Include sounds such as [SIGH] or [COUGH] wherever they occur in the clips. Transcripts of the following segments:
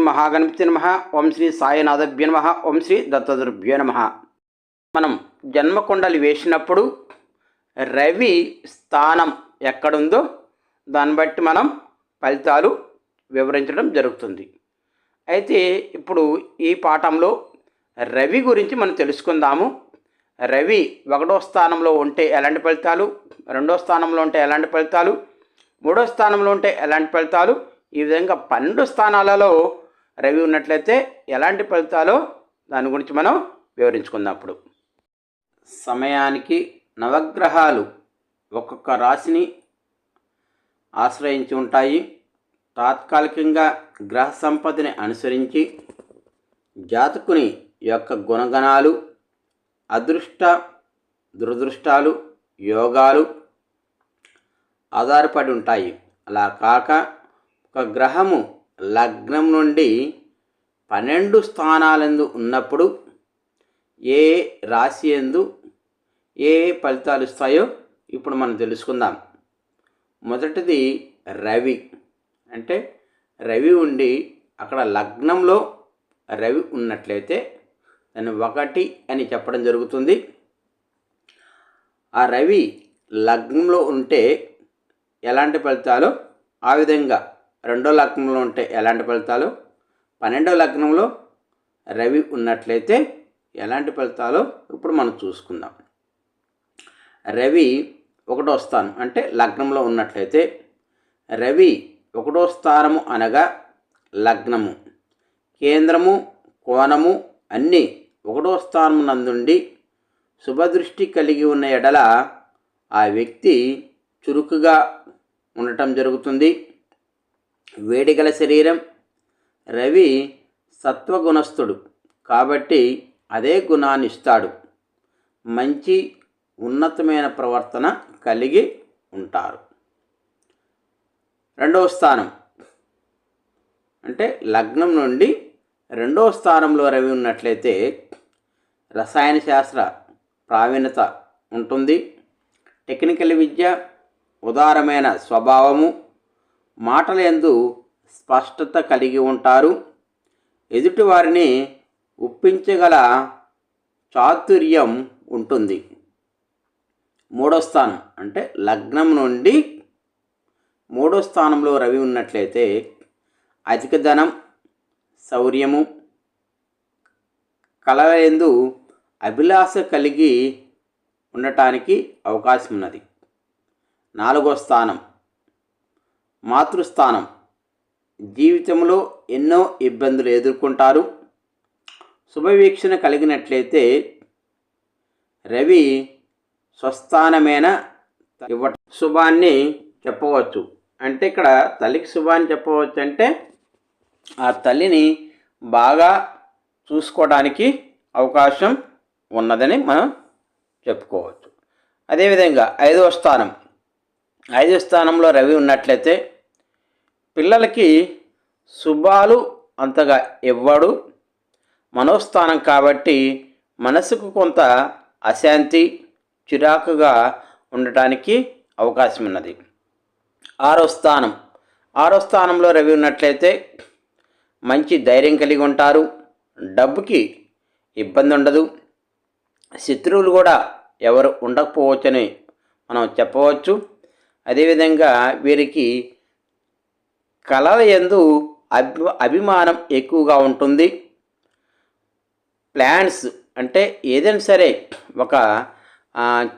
శ్రీ మహాగణపతి నమ. ఓం శ్రీ సాయినాథభ్య నమ. ఓం శ్రీ దత్తదుర్భ్య నమ. మనం జన్మకొండలు వేసినప్పుడు రవి స్థానం ఎక్కడుందో దాన్ని బట్టి మనం ఫలితాలు వివరించడం జరుగుతుంది. అయితే ఇప్పుడు ఈ పాఠంలో రవి గురించి మనం తెలుసుకుందాము. రవి ఒకటో స్థానంలో ఉంటే ఎలాంటి ఫలితాలు? రెండో స్థానంలో ఉంటే ఎలాంటి ఫలితాలు? మూడో స్థానంలో ఉంటే ఎలాంటి ఫలితాలు? ఈ విధంగా పన్నెండు స్థానాలలో రవి ఉన్నట్లయితే ఎలాంటి ఫలితాలు దాని గురించి మనం వివరించుకుందాం అప్పుడు. సమయానికి నవగ్రహాలు ఒక్కొక్క రాశిని ఆశ్రయించి ఉంటాయి. తాత్కాలికంగా గ్రహ సంపదని అనుసరించి జాతకుని యొక్క గుణగణాలు అదృష్ట దురదృష్టాలు యోగాలు ఆధారపడి ఉంటాయి. అలా కాక ఒక గ్రహము లగ్నం నుండి పన్నెండు స్థానాలందు ఉన్నప్పుడు ఏ రాశి ఎందు ఏ ఫలితాలు ఇస్తాయో ఇప్పుడు మనం తెలుసుకుందాం. మొదటిది రవి. అంటే రవి ఉండి అక్కడ లగ్నంలో రవి ఉన్నట్లయితే దాన్ని ఒకటి అని చెప్పడం జరుగుతుంది. ఆ రవి లగ్నంలో ఉంటే ఎలాంటి ఫలితాలు? ఆ విధంగా రెండో లగ్నంలో ఉంటే ఎలాంటి ఫలితాలు? పన్నెండో లగ్నంలో రవి ఉన్నట్లయితే ఎలాంటి ఫలితాలు? ఇప్పుడు మనం చూసుకుందాం. రవి ఒకటో స్థానం అంటే లగ్నంలో ఉన్నట్లయితే రవి ఒకటో స్థానము అనగా లగ్నము. కేంద్రము కోణము అన్నీ ఒకటో స్థానం నందుండి శుభదృష్టి కలిగి ఉన్న ఎడల ఆ వ్యక్తి చురుకుగా ఉండటం జరుగుతుంది. వేడిగల శరీరం రవి సత్వగుణస్థుడు కాబట్టి అదే గుణాన్ని ఇస్తాడు. మంచి ఉన్నతమైన ప్రవర్తన కలిగి ఉంటారు. రెండవ స్థానం. అంటే లగ్నం నుండి రెండవ స్థానంలో రవి ఉన్నట్లయితే రసాయన శాస్త్ర ప్రావీణ్యత ఉంటుంది. టెక్నికల్ విద్య ఉదారమైన స్వభావము మాటలందు స్పష్టత కలిగి ఉంటారు. ఎదుటివారిని ఒప్పించగల చాతుర్యం ఉంటుంది. మూడో స్థానం అంటే లగ్నం నుండి మూడో స్థానంలో రవి ఉన్నట్లయితే అధిక ధనం శౌర్యము కలయందు అభిలాష కలిగి ఉండటానికి అవకాశం ఉన్నది నాలుగో స్థానం మాతృస్థానం. జీవితంలో ఎన్నో ఇబ్బందులు ఎదుర్కొంటారు. శుభవీక్షణ కలిగినట్లయితే రవి స్వస్థానమైన ఇవ్వ శుభాన్ని చెప్పవచ్చు. అంటే ఇక్కడ తల్లికి శుభాన్ని చెప్పవచ్చు అంటే ఆ తల్లిని బాగా చూసుకోవడానికి అవకాశం ఉన్నదని మనం చెప్పుకోవచ్చు. అదేవిధంగా ఐదవ స్థానం. ఐదవ స్థానంలో రవి ఉన్నట్లయితే పిల్లలకి శుభాలు అంతగా ఇవ్వడు. మనోస్థానం కాబట్టి మనసుకు కొంత అశాంతి చిరాకుగా ఉండటానికి అవకాశం ఉన్నది ఆరో స్థానం. ఆరో స్థానంలో రవి ఉన్నట్లయితే మంచి ధైర్యం కలిగి ఉంటారు. డబ్బుకి ఇబ్బంది ఉండదు. శత్రువులు కూడా ఎవరు ఉండకపోవచ్చని మనం చెప్పవచ్చు. అదేవిధంగా వీరికి కళల ఎందు అభి అభిమానం ఎక్కువగా ఉంటుంది. ప్లాన్స్ అంటే ఏదైనా సరే ఒక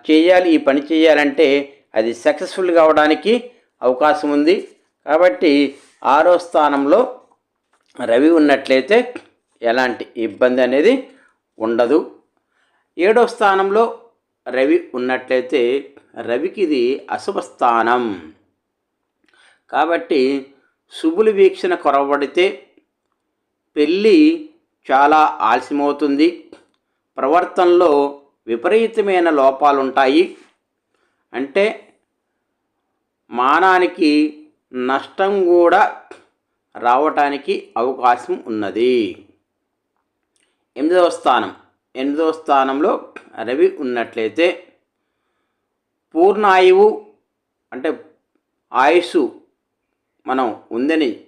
చేయాలి ఈ పని చేయాలంటే అది సక్సెస్ఫుల్ కావడానికి అవకాశం ఉంది. కాబట్టి ఆరో స్థానంలో రవి ఉన్నట్లయితే ఎలాంటి ఇబ్బంది అనేది ఉండదు. ఏడో స్థానంలో రవి ఉన్నట్లయితే రవికి ఇది అశుభ స్థానం కాబట్టి శుభుల వీక్షణ కొరవడితే పెళ్ళి చాలా ఆలస్యమవుతుంది. ప్రవర్తనలో విపరీతమైన లోపాలుంటాయి. అంటే మానానికి నష్టం కూడా రావటానికి అవకాశం ఉన్నది. ఎనిమిదవ స్థానం. ఎనిమిదవ స్థానంలో రవి ఉన్నట్లయితే పూర్ణాయువు అంటే ఆయుస్సు మనం ఉందని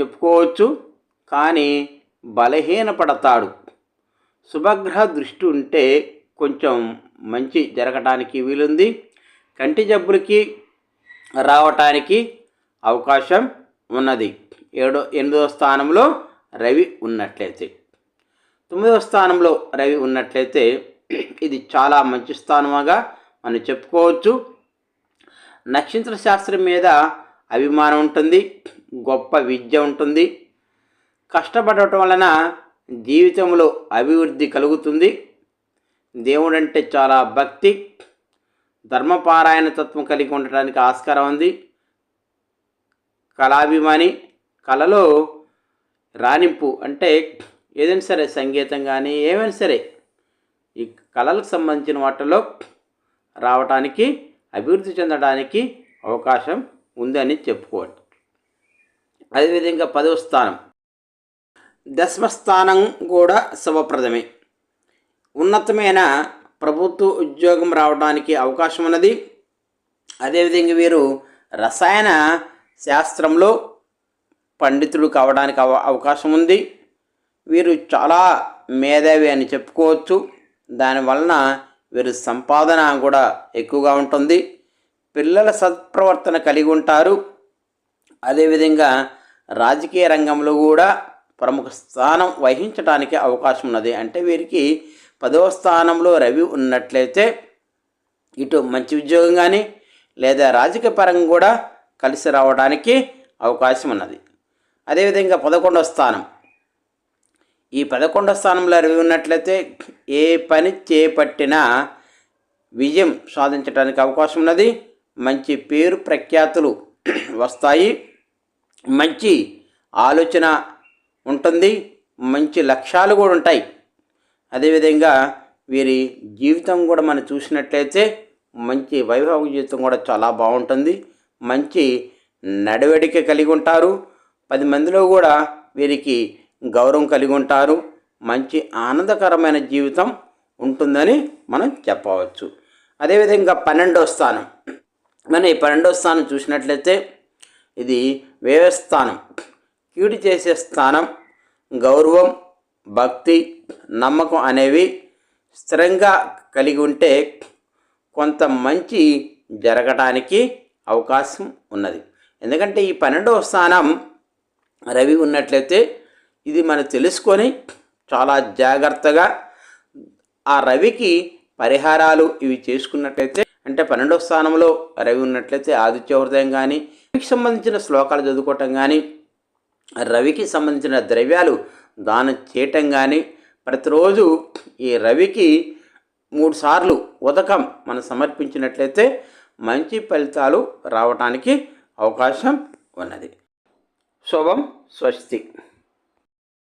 చెప్పుకోవచ్చు. కానీ బలహీనపడతాడు. శుభగ్రహ దృష్టి ఉంటే కొంచెం మంచి జరగటానికి వీలుంది. కంటి జబ్బులకి రావటానికి అవకాశం ఉన్నది. ఏడో ఎనిమిదవ స్థానంలో రవి ఉన్నట్లయితే. తొమ్మిదవ స్థానంలో రవి ఉన్నట్లయితే ఇది చాలా మంచి స్థానముగా మనం చెప్పుకోవచ్చు. నక్షత్ర శాస్త్రం మీద అభిమానం ఉంటుంది గొప్ప విద్య ఉంటుంది. కష్టపడటం వలన జీవితంలో అభివృద్ధి కలుగుతుంది. దేవుడంటే చాలా భక్తి ధర్మపారాయణ తత్వం కలిగి ఉండటానికి ఆస్కారం ఉంది. కళాభిమాని కళలో రాణింపు అంటే ఏదైనా సరే సంగీతం కానీ ఏమైనా సరే ఈ కళలకు సంబంధించిన వాటిలో రావటానికి అభివృద్ధి చెందడానికి అవకాశం ఉందని చెప్పుకోవచ్చు. అదేవిధంగా పదవ స్థానం. దశమ స్థానం కూడా శుభప్రదమే ఉన్నతమైన ప్రభుత్వ ఉద్యోగం రావడానికి అవకాశం ఉన్నది. అదేవిధంగా వీరు రసాయన శాస్త్రంలో పండితులు కావడానికి అవ అవకాశం ఉంది. వీరు చాలా మేధావి అని చెప్పుకోవచ్చు. దానివలన వీరు సంపాదన కూడా ఎక్కువగా ఉంటుంది. పిల్లల సత్ప్రవర్తన కలిగి ఉంటారు. అదేవిధంగా రాజకీయ రంగంలో కూడా ప్రముఖ స్థానం వహించడానికి అవకాశం ఉన్నది. అంటే వీరికి పదవ స్థానంలో రవి ఉన్నట్లయితే ఇటు మంచి ఉద్యోగం కానీ లేదా రాజకీయ పరంగా కూడా కలిసి రావడానికి అవకాశం ఉన్నది. అదేవిధంగా పదకొండవ స్థానం ఈ పదకొండవ స్థానంలో రవి ఉన్నట్లయితే ఏ పని చేపట్టినా విజయం సాధించడానికి అవకాశం ఉన్నది. మంచి పేరు ప్రఖ్యాతులు [CLEARS THROAT] వస్తాయి. మంచి ఆలోచన ఉంటుంది. మంచి లక్ష్యాలు కూడా ఉంటాయి. అదేవిధంగా వీరి జీవితం కూడా మనం చూసినట్లయితే మంచి వైభవ జీవితం కూడా చాలా బాగుంటుంది. మంచి నడవడిక కలిగి ఉంటారు. పది మందిలో కూడా వీరికి గౌరవం కలిగి ఉంటారు. మంచి ఆనందకరమైన జీవితం ఉంటుందని మనం చెప్పవచ్చు. అదేవిధంగా పన్నెండో స్థానం. మనం ఈ పన్నెండో స్థానం చూసినట్లయితే ఇది వ్యయస్థానం. కీడు చేసే స్థానం గౌరవం భక్తి నమ్మకం అనేవి స్థిరంగా కలిగి ఉంటే కొంత మంచి జరగటానికి అవకాశం ఉన్నది. ఎందుకంటే ఈ పన్నెండవ స్థానం రవి ఉన్నట్లయితే ఇది మనం తెలుసుకొని చాలా జాగ్రత్తగా ఆ రవికి పరిహారాలు ఇవి చేసుకున్నట్లయితే అంటే పన్నెండవ స్థానంలో రవి ఉన్నట్లయితే ఆదిత్య హృదయం కానీ రవికి సంబంధించిన శ్లోకాలు చదువుకోవటం కానీ రవికి సంబంధించిన ద్రవ్యాలు దానం చేయటం కానీ ప్రతిరోజు ఈ రవికి మూడు సార్లు ఉదకం మనం సమర్పించినట్లయితే మంచి ఫలితాలు రావటానికి అవకాశం ఉన్నది. శుభం స్వస్తి.